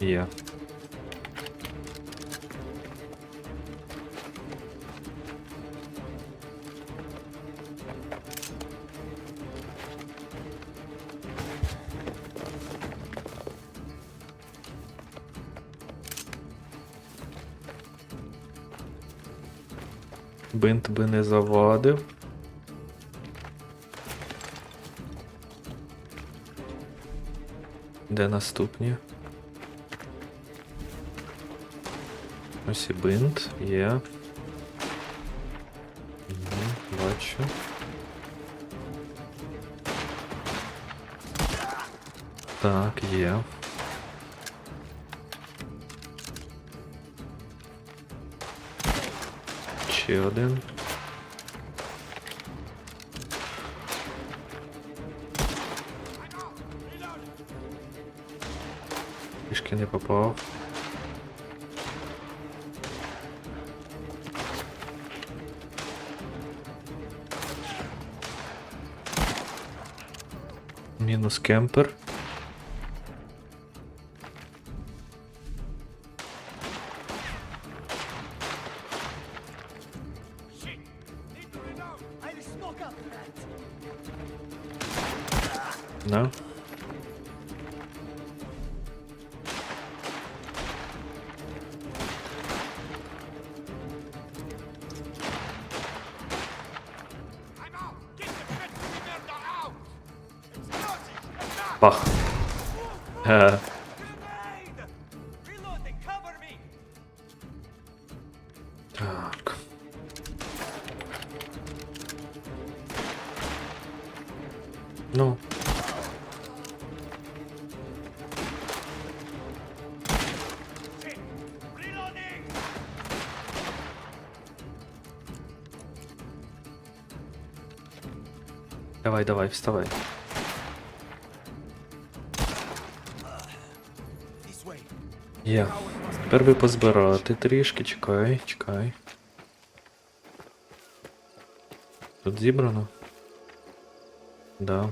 Є. Бинт би не завадив. Де наступні? Ось і бинт є. Мгм, Бачу. Так, є. Ще один. Трішки не попав. Мінус кемпер. Бах. Е, так. Ну. Давай, давай, вставай. Є. Тепер би позбирати трішки, чекай, чекай. Тут зібрано? Да.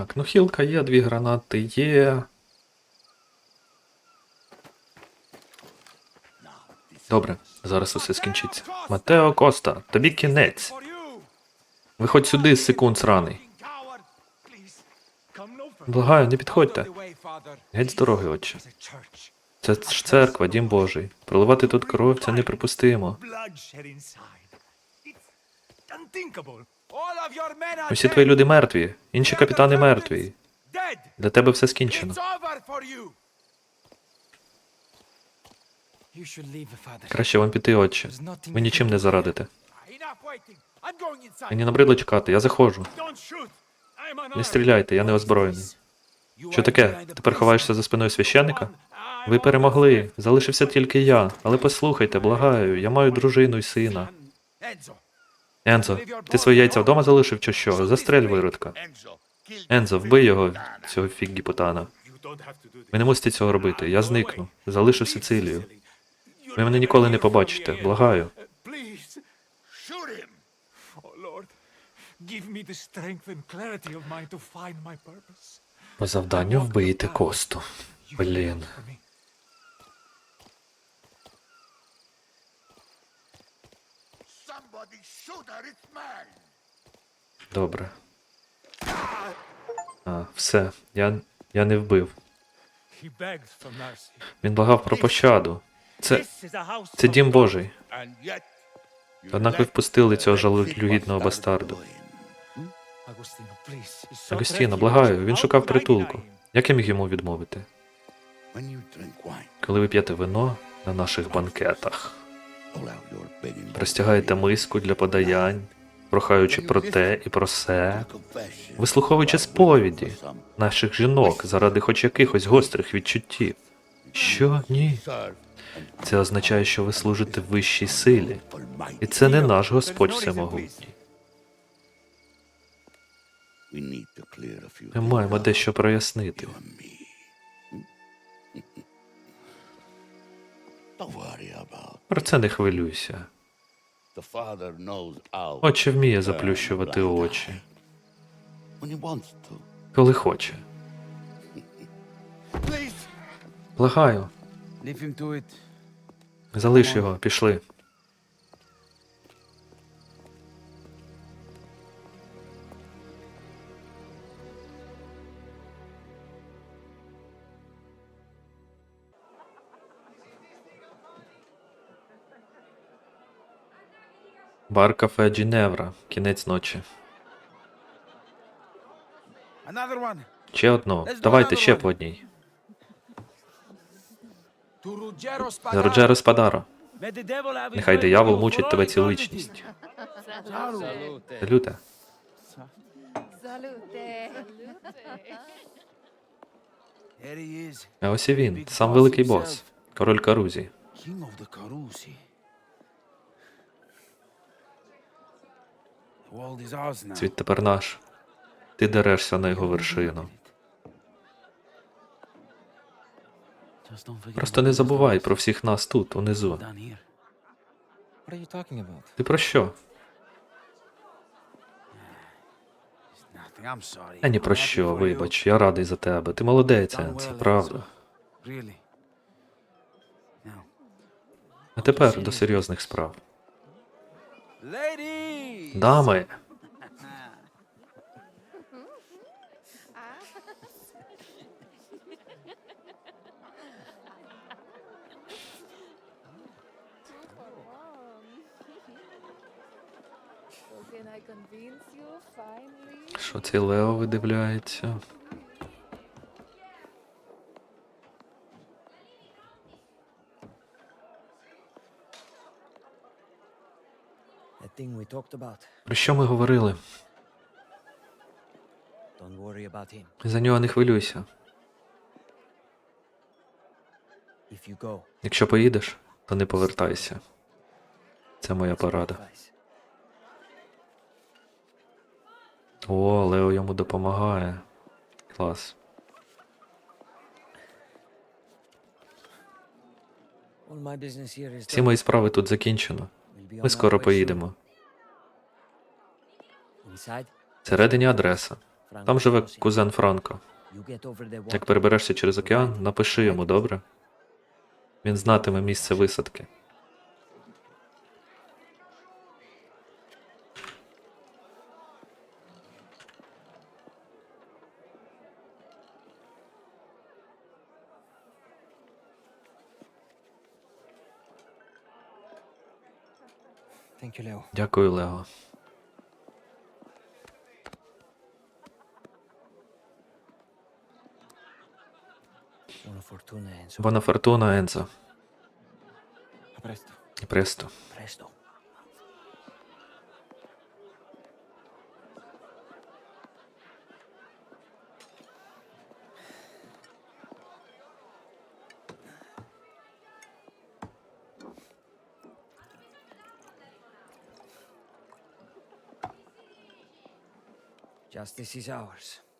Так, ну хілка є, дві гранати є. Добре, зараз усе скінчиться. Матео Коста, тобі кінець. Виходь сюди, секунд сраний. Благаю, не підходьте. Геть з дороги, отче. Це ж церква, дім Божий. Проливати тут кров це неприпустимо. Усі твої люди мертві, інші капітани мертві. Для тебе все скінчено. Краще вам піти, отче. Ви нічим не зарадите. Мені набридло чекати, я заходжу. Не стріляйте, я не озброєний. Що таке? Тепер ховаєшся за спиною священника? Ви перемогли. Залишився тільки я. Але послухайте, благаю, я маю дружину і сина. Ензо, ти свої яйця вдома залишив чи що? Застрель виродка. Ензо, вбий його, цього фіггіпотана. Ви не мусите цього робити. Я зникну. Залишу Сицилію. Ви мене ніколи не побачите. Благаю. По завданню вбийте косту. Блін. Добре. А, все. Я, я не вбив. Він благав про пощаду. Це, це дім Божий. Однак ви впустили цього жалюгідного бастарду. refuge. благаю, він шукав притулку. Як я міг йому відмовити? Коли ви п'єте вино на наших банкетах, розтягаєте миску для подаянь, прохаючи про те і про се, вислуховуючи сповіді наших жінок заради хоч якихось гострих відчуттів. Що ні? Це означає, що ви служите вищій силі, і це не наш Господь Всемогутній. Ми маємо дещо прояснити. Про це не хвилюйся. Отче вміє заплющувати очі, коли хоче. Благаю, залиш його, пішли. Бар кафе Джіневра. Кінець ночі. Ще одну. Давайте ще по одній. Роджеро Спадаро. Нехай диявол мучить тебе цілу вічність. Салюте. А ось і він, сам великий бос, король Карузі. Світ тепер наш. Ти дерешся на його вершину. Просто не забувай про всіх нас тут, унизу. Ти про що? Я ні про що, вибач, я радий за тебе. Ти молодець, це правда. А тепер до серйозних справ. Ladies. Дами, що цей Лео видивляється? Про що ми говорили? За нього не хвилюйся. Якщо поїдеш, то не повертайся. Це моя порада. О, Лео йому допомагає. Клас. Всі мої справи тут закінчено. Ми скоро поїдемо. Всередині адреса. Там живе кузен Франко. Як переберешся через океан, напиши йому, добре? Він знатиме місце висадки. Thank you, Leo. Дякую. Buona fortuna, Enzo. A presto. І престо. Presto.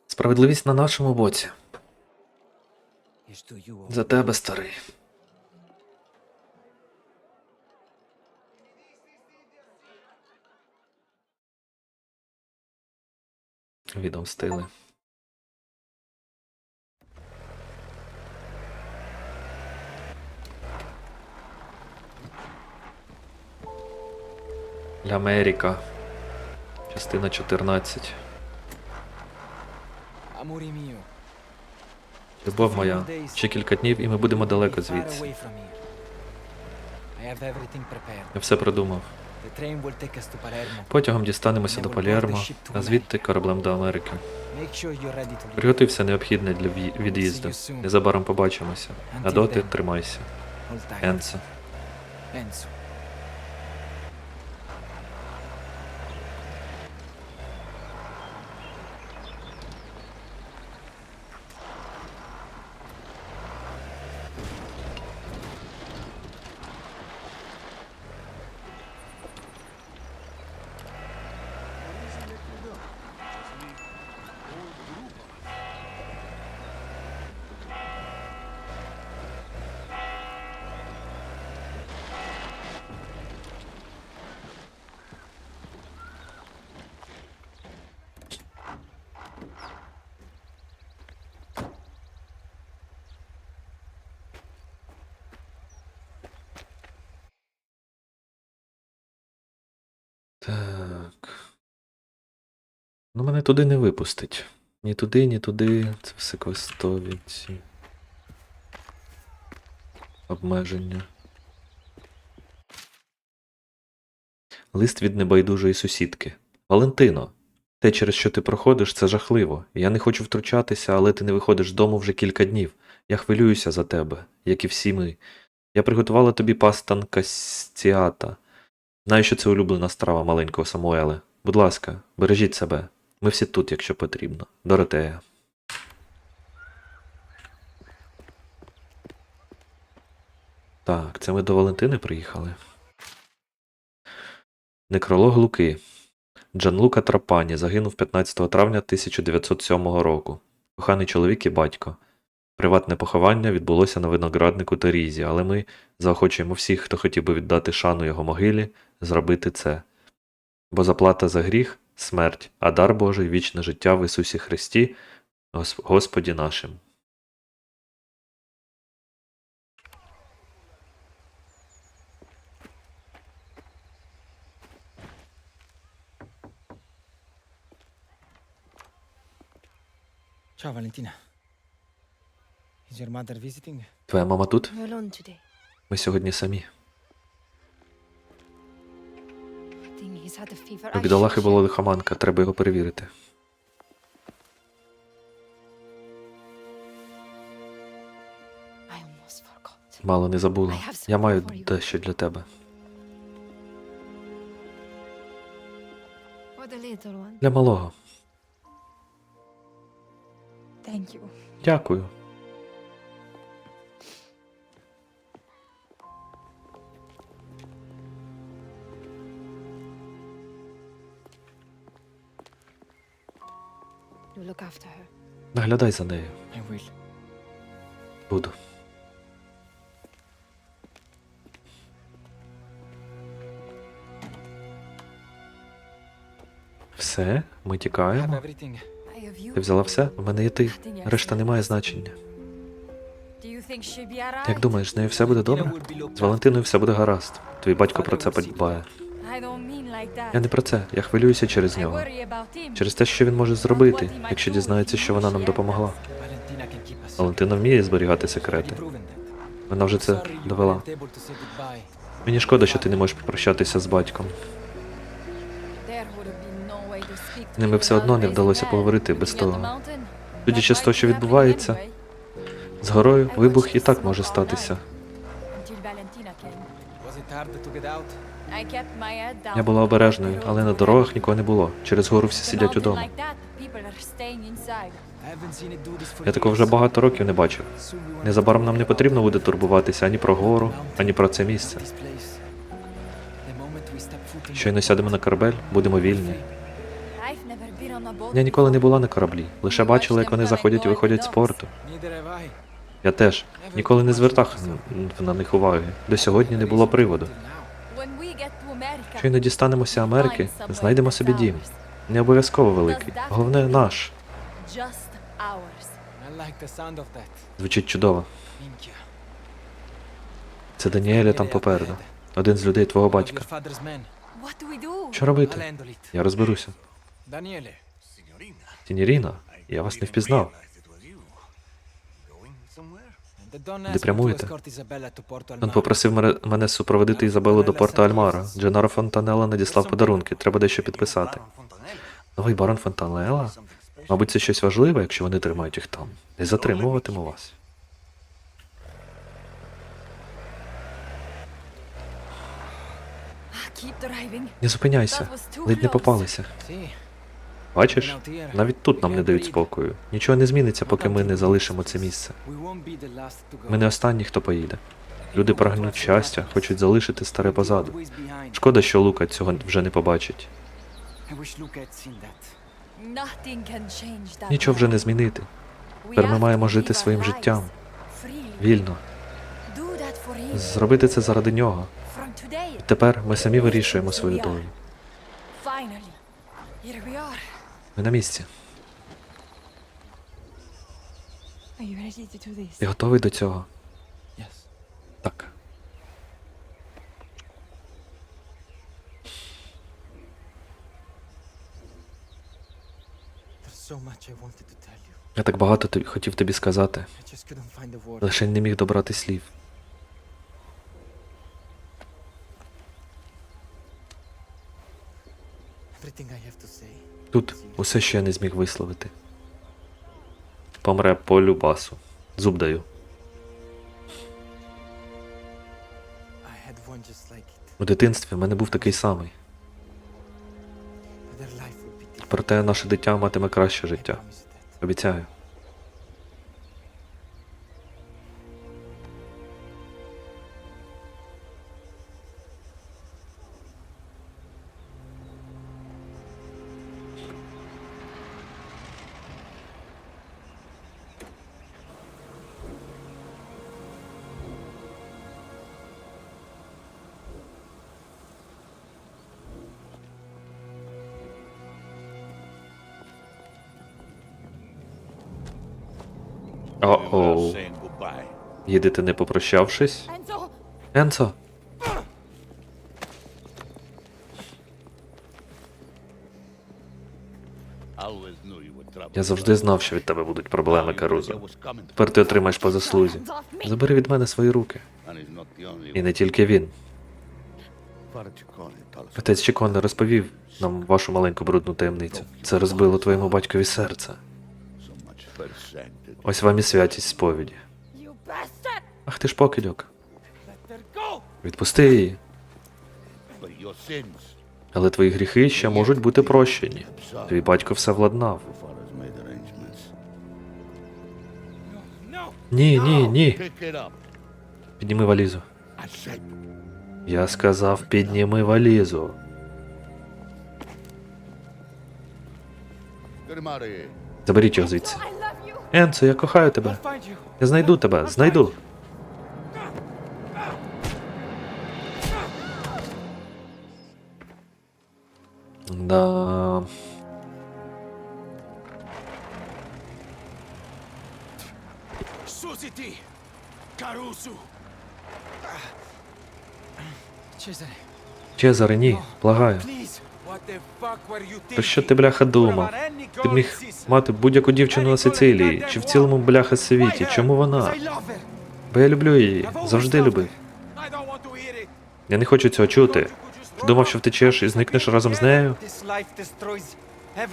Справедливість на нашому боці. За тебе, старий. Відомстили. Америка. Частина 14. Любов моя, ще кілька днів і ми будемо далеко звідси. Я все продумав. Потягом дістанемося до Палермо, а звідти кораблем до Америки. Приготуй все необхідне для від'їзду. Незабаром побачимося. А доти тримайся. Енце. Ну, мене туди не випустить. Ні туди, ні туди. Це все квестові ці. Обмеження. Лист від небайдужої сусідки. Валентино, те, через що ти проходиш, це жахливо. Я не хочу втручатися, але ти не виходиш з дому вже кілька днів. Я хвилююся за тебе, як і всі ми. Я приготувала тобі пастанка стіата. Знаю, що це улюблена страва маленького Самуеле. Будь ласка, бережіть себе. Ми всі тут, якщо потрібно. Доротея. Так, це ми до Валентини приїхали. Некролог Луки. Джанлука Трапані загинув 15 травня 1907 року. Коханий чоловік і батько. Приватне поховання відбулося на винограднику Терізі, але ми заохочуємо всіх, хто хотів би віддати шану його могилі, зробити це. Бо заплата за гріх смерть, а дар Божий вічне життя в Ісусі Христі, Господі нашим. Ciao, Valentina. Is your mother visiting? Твоя мама тут? I'm alone today. Ми сьогодні самі. У бідолахи була лихоманка, треба його перевірити. Мало не забула. Я маю дещо для тебе. Для малого. Дякую. Look after her. Наглядай за нею. I will. Буду. Все, ми have тікаємо. everything. I have you. Ти взяла все? У мене є ти. Решта не має значення. Do you think she'll be alright? Як думаєш, з нею все буде добре? З Валентиною все буде гаразд. Твій батько про це подбає. Я не про це, я хвилююся через нього. Через те, що він може зробити, якщо дізнається, що вона нам допомогла. Валентина вміє зберігати секрети. Вона вже це довела. Мені шкода, що ти не можеш попрощатися з батьком. Ними все одно не вдалося поговорити без того. Судячи з того, що відбувається, з горою вибух і так може статися. Я була обережною, але на дорогах нікого не було. Через гору всі сидять удома. Я такого вже багато років не бачив. Незабаром нам не потрібно буде турбуватися ані про гору, ані про це місце. Щойно сядемо на корабель, будемо вільні. Я ніколи не була на кораблі, лише бачила, як вони заходять і виходять з порту. Я теж ніколи не звертав на них уваги. До сьогодні не було приводу. Щойно дістанемося Америки, знайдемо собі дім. Не обов'язково великий. Головне наш. Звучить чудово. Це Даніеля там попереду. Один з людей твого батька. Що робити? Я розберуся. Тініріна, я вас не впізнав. Де прямуєте? Він попросив мене- супроводити Ізабелу до порта Альмара. Дженаро Фонтанелла надіслав подарунки. Треба дещо підписати. Новий барон Фонтанелла? Мабуть, це щось важливе, якщо вони тримають їх там. Не затримуватиму вас. Не зупиняйся. Ледь не попалися. Бачиш? Навіть тут нам не дають спокою. Нічого не зміниться, поки ми не залишимо це місце. Ми не останні, хто поїде. Люди прагнуть щастя, хочуть залишити старе позаду. Шкода, що Лука цього вже не побачить. Нічого вже не змінити. Тепер ми маємо жити своїм життям. Вільно. Зробити це заради нього. Today. Тепер ми самі вирішуємо свою долю. Ми на місці. Ти готовий до цього? Yes. Так. so much I wanted to tell you. Я так багато тобі хотів тобі сказати, лише не міг добрати слів. Everything I have to say. Тут усе, що я не зміг висловити. Помре по любасу. Зуб даю. У дитинстві в мене був такий самий. Проте наше дитя матиме краще життя. Обіцяю. О-оу. Їдете не попрощавшись? Енцо! Я завжди знав, що від тебе будуть проблеми, Карузо. Тепер ти отримаєш по заслузі. Забери від мене свої руки. І не тільки він. Отець Чікон розповів нам вашу маленьку брудну таємницю. Це розбило твоєму батькові серце. Ось вам і святість сповіді. Ах ти ж покидьок. Відпусти її. Але твої гріхи ще можуть бути прощені. Твій батько все владнав. Ні, ні, ні. Підніми валізу. Я сказав, підніми валізу. Заберіть його звідси. Енцо, я кохаю тебе. Я знайду тебе, знайду. Да. Caruso! Cesare, Чезаре, ні, благаю. Та що ти, бляха, думав? Ти міг мати будь-яку дівчину на Сицилії, чи в цілому бляха світі. Чому вона? Бо я люблю її, завжди любив. Я не хочу цього чути. Ти думав, що втечеш і зникнеш разом з нею?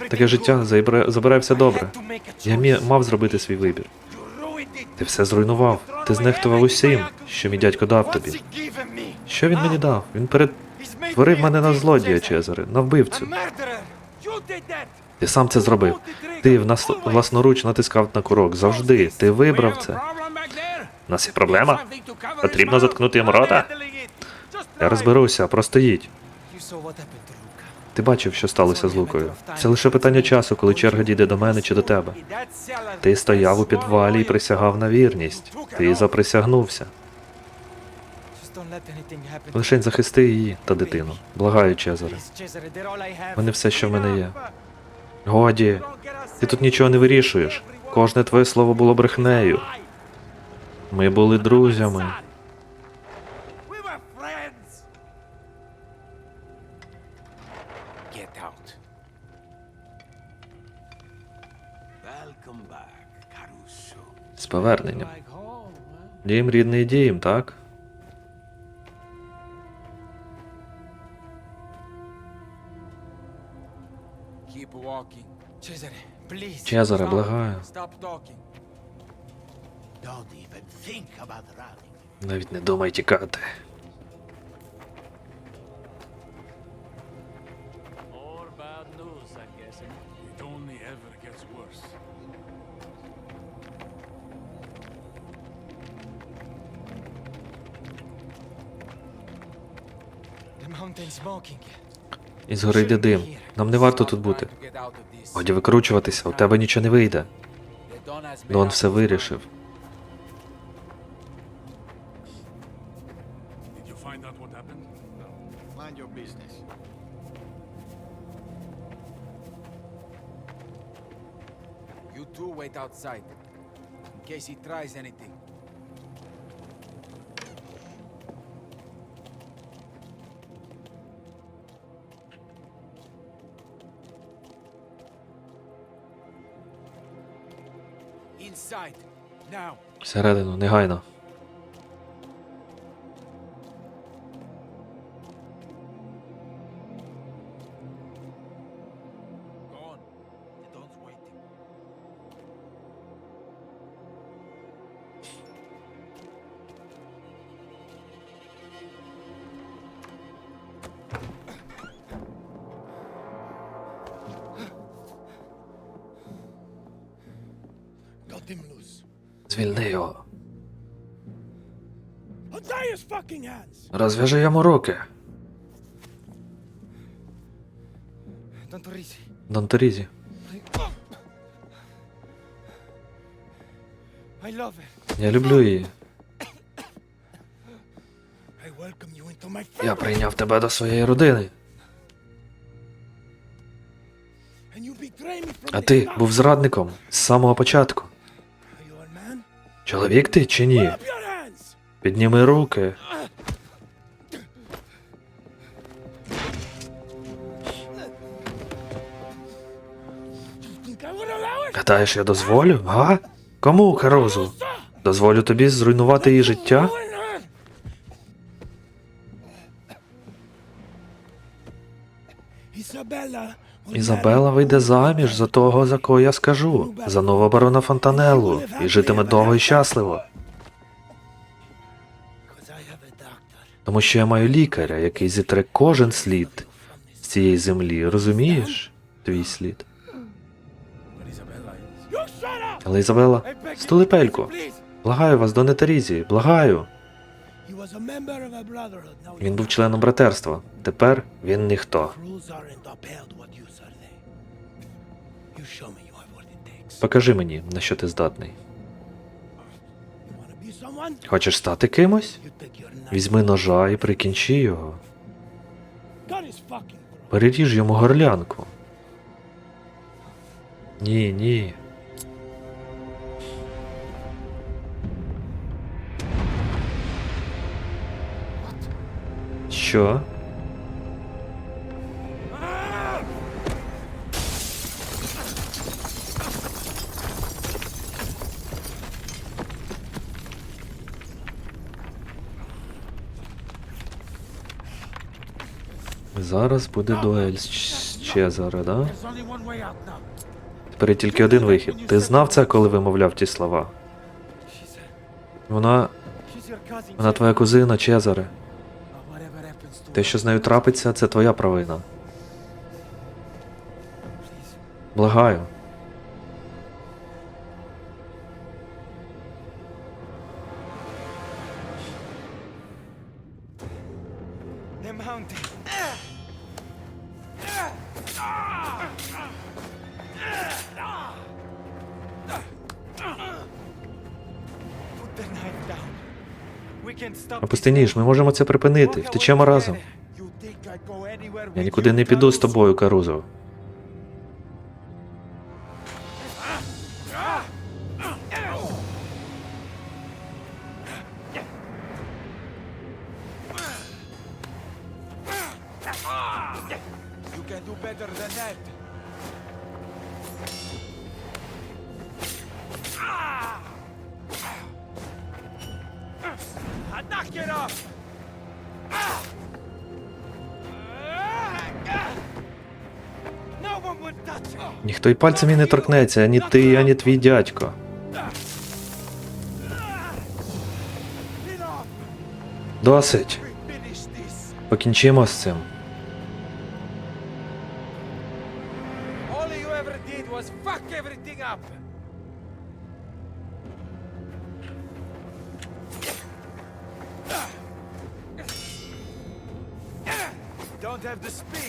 Таке життя забирає, все добре. Я мав зробити свій вибір. Ти все зруйнував. Ти знехтував усім, що мій дядько дав тобі. Що він мені дав? Він He's me мене на злодія. Чезаре, на вбивцю. Ти сам це зробив. Ти внас... власноруч натискав на курок. Завжди. Ти вибрав це. У нас є проблема. Потрібно заткнути йому рота. Я розберуся, просто їдь. Ти бачив, що сталося з Лукою. Це лише питання часу, коли черга дійде до мене чи до тебе. Ти стояв у підвалі і присягав на вірність. Ти заприсягнувся. Just don't let anything happen. to Лишень захисти її та дитину. Благаю, Чезаре. Вони все, що в мене є. Годі, ти тут нічого не вирішуєш. Кожне твоє слово було брехнею. Ми були друзями. З поверненням. Дім рідний дім, так? Чезаре, Stop. благаю. Talking. Don't even think about running. Навіть не думай тікати. The mountain smoking. І згори йде дим. Нам не варто тут бути. Годі викручуватися, у тебе нічого не вийде. Дон все вирішив. Outside. In case he tries anything. Всередину, негайно. Розв'яжи йому руки. Донторізі. Я люблю її. Я прийняв тебе до своєї родини. А ти був зрадником з самого початку. Чоловік ти чи ні? Підніми руки. Гадаєш, я дозволю? Га? Кому, Карозу? Дозволю тобі зруйнувати її життя? Ізабела вийде заміж за того, за кого я скажу, за нового барона Фонтанеллу, і житиме довго і щасливо. Тому що я маю лікаря, який зітре кожен слід з цієї землі. Розумієш? Твій слід. Але Ізабела. Please. Благаю вас до Нетерізі, благаю. Він був членом братерства. Тепер він ніхто. Покажи мені, на що ти здатний. Хочеш стати кимось? Візьми ножа і прикінчи його. Переріж йому горлянку. Ні, ні. Що? Зараз буде дуель з Чезаре, да? Тепер тільки один вихід. Ти знав це, коли вимовляв ті слова? Вона. Вона твоя кузина Чезаре. Те, що з нею трапиться, це твоя провина. Благаю. Put the knife down. We can't stop Опусти this. ніж, ми можемо це припинити. Втечемо разом. Я нікуди не піду з тобою, Карузо. Ніхто й пальцем і не торкнеться, ані ти, ані твій дядько. Досить. Покінчимо з цим. Don't have the speed.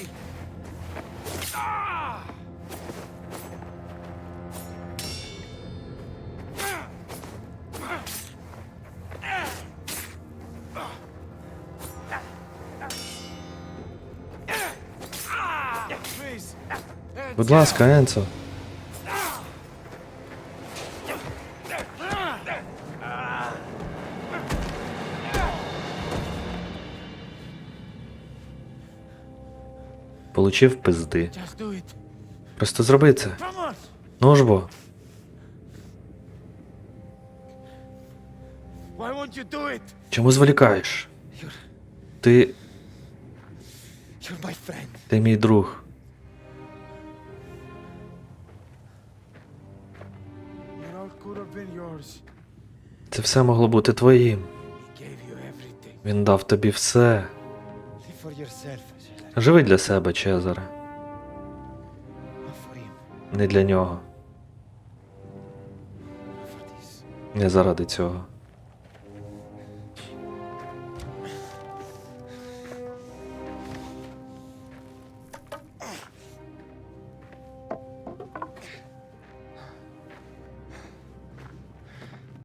Будь ласка, Енцо. Получив пизди. Просто зроби це. Ну ж бо. Чому зволікаєш? Ти. Ти мій друг. Це все могло бути твоїм. Він дав тобі все. Живи для себе, Чезаре, не для нього, не заради цього.